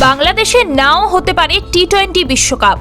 বাংলাদেশে নাও হতে পারে টি টোয়েন্টি বিশ্বকাপ।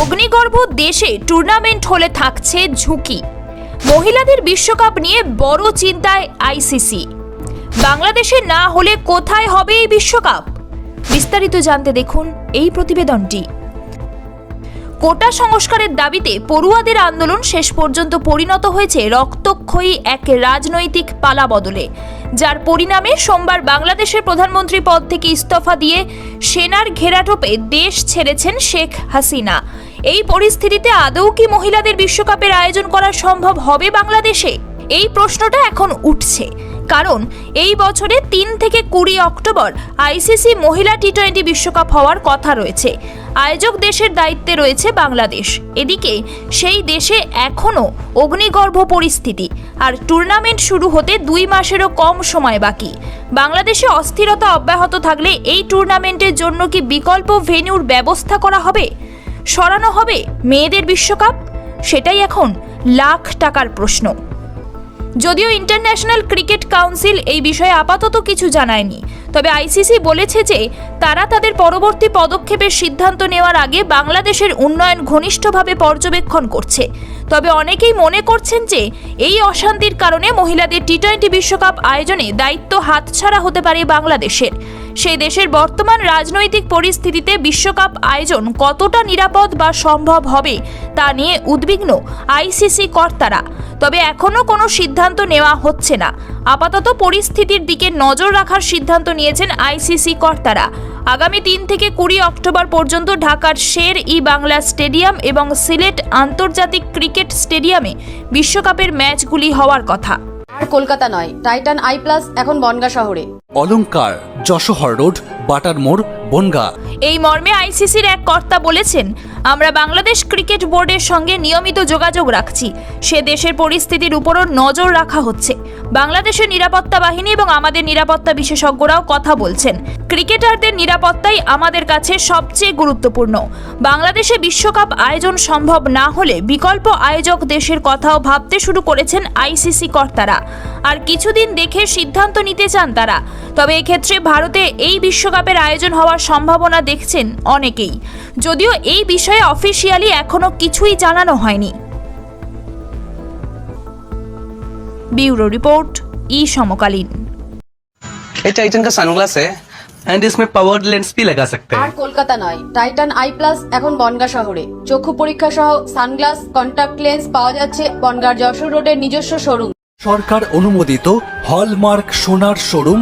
অগ্নিগর্ভ দেশে টুর্নামেন্ট হলে থাকছে ঝুঁকি। মহিলাদের বিশ্বকাপ নিয়ে বড় চিন্তায় আইসিসি। বাংলাদেশে না হলে কোথায় হবে এই বিশ্বকাপ? বিস্তারিত জানতে দেখুন এই প্রতিবেদনটি। কোটা সংস্কারের দাবিতে পড়ুয়াদের আন্দোলন শেষ পর্যন্ত পরিণত হয়েছে রক্তক্ষয়ী এক রাজনৈতিক পালা বদলে। যার পরিণামে সোমবার বাংলাদেশের প্রধানমন্ত্রী পদ থেকে ইস্তফা দিয়ে সেনার ঘেরাটোপে দেশ ছেড়েছেন শেখ হাসিনা। এই পরিস্থিতিতে আদৌ কি মহিলাদের বিশ্বকাপের আয়োজন করা সম্ভব হবে বাংলাদেশে? এই প্রশ্নটা এখন উঠছে। কারণ এই বছরে তিন থেকে কুড়ি অক্টোবর আইসিসি মহিলা টি টোয়েন্টি বিশ্বকাপ হওয়ার কথা রয়েছে। আয়োজক দেশের দায়িত্বে রয়েছে বাংলাদেশ। এদিকে সেই দেশে এখনও অগ্নিগর্ভ পরিস্থিতি আর টুর্নামেন্ট শুরু হতে দুই মাসেরও কম সময় বাকি। বাংলাদেশে অস্থিরতা অব্যাহত থাকলে এই টুর্নামেন্টের জন্য কি বিকল্প ভেন্যুর ব্যবস্থা করা হবে? সরানো হবে মেয়েদের বিশ্বকাপ? সেটাই এখন লাখ টাকার প্রশ্ন। যদিও ইন্টারন্যাশনাল ক্রিকেট কাউন্সিল এই বিষয়ে আপাতত কিছু জানায়নি। তবে আইসিসি বলেছে যে, তারা তাদের পরবর্তী পদক্ষেপের সিদ্ধান্ত নেওয়ার আগে বাংলাদেশের উন্নয়ন ঘনিষ্ঠভাবে পর্যবেক্ষণ করছে। তবে অনেকেই মনে করছেন যে, এই অশান্তির কারণে মহিলাদের টি টোয়েন্টি বিশ্বকাপ আয়োজনে দায়িত্ব হাতছাড়া হতে পারে বাংলাদেশের। সেই দেশের বর্তমান রাজনৈতিক পরিস্থিতিতে বিশ্বকাপ আয়োজন কতটা নিরাপদ বা সম্ভব হবে তা নিয়ে উদ্বিগ্ন আইসিসি কর্তারা। তবে এখনও কোনো সিদ্ধান্ত নেওয়া হচ্ছে না। আপাতত পরিস্থিতির দিকে নজর রাখার সিদ্ধান্ত নিয়েছেন আইসিসি কর্তারা। আগামী তিন থেকে কুড়ি অক্টোবর পর্যন্ত ঢাকার শের ই বাংলা স্টেডিয়াম এবং সিলেট আন্তর্জাতিক ক্রিকেট স্টেডিয়ামে বিশ্বকাপের ম্যাচগুলি হওয়ার কথা। আর কলকাতা নয়, টাইটান আই প্লাস এখন বনগা শহরে। অলংকার, যশোহর রোড, বাটার মোড়, বনগা। এই মর্মে আইসিসির এক কর্তা বলেছেন, আমরা বাংলাদেশ ক্রিকেট বোর্ডের সঙ্গে নিয়মিত যোগাযোগ রাখছি। সে দেশের পরিস্থিতির উপরও নজর রাখা হচ্ছে। বাংলাদেশের নিরাপত্তা বাহিনী এবং আমাদের নিরাপত্তা বিশেষজ্ঞরাও কথা বলছেন। ক্রিকেটারদের নিরাপত্তাই আমাদের কাছে সবচেয়ে গুরুত্বপূর্ণ। বাংলাদেশে বিশ্বকাপ আয়োজন সম্ভব না হলে বিকল্প আয়োজক দেশের কথাও ভাবতে শুরু করেছেন আইসিসি কর্তারা। আর কিছুদিন দেখে সিদ্ধান্ত নিতে চান তারা। তবে এক্ষেত্রে ভারতে এই বিশ্বকাপের আয়োজন হওয়ার সম্ভাবনা দেখছেন অনেকেই যদিও এই বিষয়ে অফিসিয়ালি এখনো কিছুই জানানো হয়নি ब्यूरो रिपोर्ट ई समकालीन ये टाइटन का सनग्लास है एंड इसमें पावर्ड लेंस भी लगा सकते আর हैं কলকাতা নয় টাইটান আই প্লাস এখন বনগা শহরে চক্ষু পরীক্ষা সহ সানগ্লাস কন্টাক্ট লেন্স পাওয়া যাচ্ছে বনগার যশোর রোডের নিজস্ব শোরুম সরকার অনুমোদিত হলমার্ক সোনার শোরুম